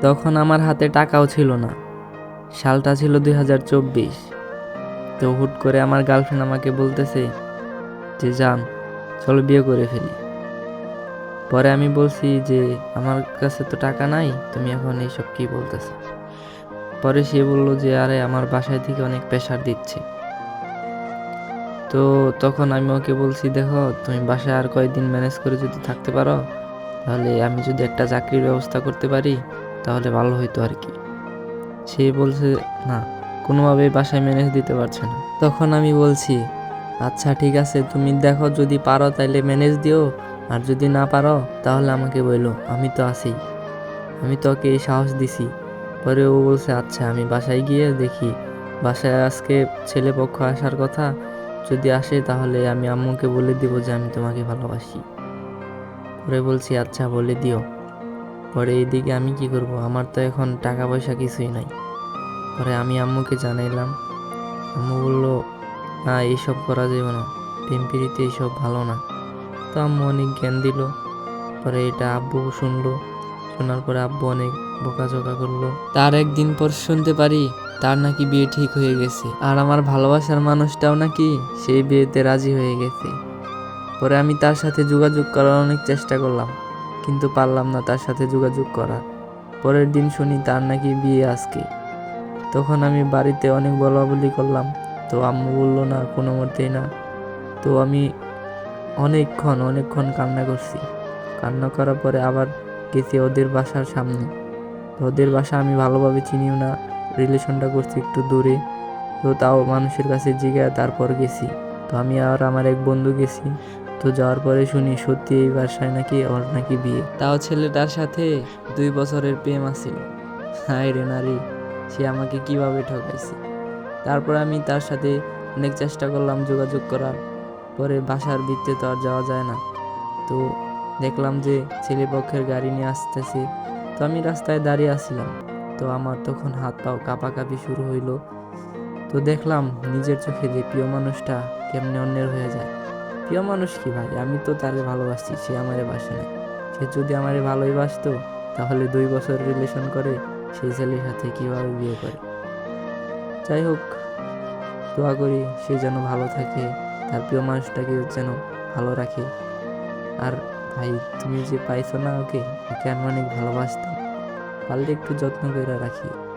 তখন আমার হাতে টাকাও ছিল না। সালটা ছিল দুই হাজার চব্বিশ। তো হুট করে আমার গার্লফ্রেন্ড আমাকে বলতেছে যে যান চলো বিয়ে করে ফেলি। পরে আমি বলছি যে, আমার কাছে তো টাকা নাই, তুমি এখন এইসব কি বলতেছো? পরে সে বলল যে, আরে, আমার বাসায় থেকে অনেক প্রেশার দিচ্ছে। তো তখন আমি ওকে বলছি, দেখো, তুমি বাসায় আর কয়েকদিন ম্যানেজ করে যদি থাকতে পারো, তাহলে আমি যদি একটা চাকরির ব্যবস্থা করতে পারি তাহলে ভালো হইতো আর কি। সে বলছে, না, কোনোভাবেই বাসায় ম্যানেজ দিতে পারছে না। তখন আমি বলছি আচ্ছা ঠিক আছে, তুমি দেখো, যদি পারো তাহলে ম্যানেজ দিও, আর যদি না পারো, তাহলে আমাকে বলল আমি তো আছি। আমি তোকে এই সাহস দিছি। পরে ও বলছে আচ্ছা আমি বাসায় গিয়ে দেখি। বাসায় আজকে ছেলে পক্ষ আসার কথা, যদি আসে তাহলে আমি আম্মুকে বলে দিব যে আমি তোমাকে ভালোবাসি। পরে বলছি আচ্ছা বলে দিও। পরে এইদিকে আমি কি করব? আমার তো এখন টাকা পয়সা কিছুই নাই। পরে আমি আম্মুকে জানাইলাম। আম্মু বলল, না এইসব করা যাবে না। পিম্পিরিতে এইসব ভালো না। তো আম্মু অনেক জ্ঞান দিল। পরে এটা আব্বু শুনলো। শোনার পরে আব্বু অনেক বোকাঝোকা করল। তার একদিন পর শুনতে পারি, তার নাকি বিয়ে ঠিক হয়ে গেছে। আর আমার ভালোবাসার মানুষটাও নাকি সেই বিয়েতে রাজি হয়ে গেছে। পরে আমি তার সাথে যোগাযোগ করার অনেক চেষ্টা করলাম। কিন্তু পারলাম না তার সাথে যোগাযোগ করার পরের দিন শুনি তার নাকি বিয়ে আজকে। তখন আমি বাড়িতে অনেক বলা বলি করলাম, তো আম্মু বলল, না, কোনো মতেই না। তো আমি অনেকক্ষণ অনেকক্ষণ কান্না করছি। কান্না করার পরে আবার গেছি ওদের বাসার সামনে। তো ওদের বাসা আমি ভালোভাবে চিনিও না, রিলেশনটা করছি একটু দূরে। তো তাও মানুষের কাছে জিগায় তারপর গেছি। তো আমি আর আমার এক বন্ধু গেছি। তো যাওয়ার পরে শুনি সত্যি এই বাসায় নাকি ওর নাকি বিয়ে। তাও ছেলেটার সাথে দুই বছরের প্রেম আছিল হায় রে নারী, সে আমাকে কীভাবে ঠকাইছে? তারপর আমি তার সাথে অনেক চেষ্টা করলাম যোগাযোগ করার। পরে বাসার ভিত্তে তো আর যাওয়া যায় না। তো দেখলাম যে ছেলে পক্ষের গাড়ি নিয়ে আসতেছে। তো আমি রাস্তায় দাঁড়িয়ে আসছিলাম তো আমার তখন হাত পাও কাঁপাকাঁপি শুরু হইল। তো দেখলাম নিজের চোখে যে প্রিয় মানুষটা কেমনে অন্যের হয়ে যায়। প্রিয় মানুষ কি ভাই? আমি তো তারে ভালোবাসছি, সে আমারে বাসে না। সে যদি আমারে ভালোই বাসতো, তাহলে দুই বছর রিলেশন করে সেই ছেলের সাথে কীভাবে বিয়ে করে? যাই হোক, দোয়া করি সে যেন ভালো থাকে, তার প্রিয় মানুষটাকে যেন ভালো রাখে। আর ভাই, তুমি যে পাইছো না ওকে ওকে আমি অনেক ভালোবাসতাম। পারলে একটু যত্ন করে রাখি।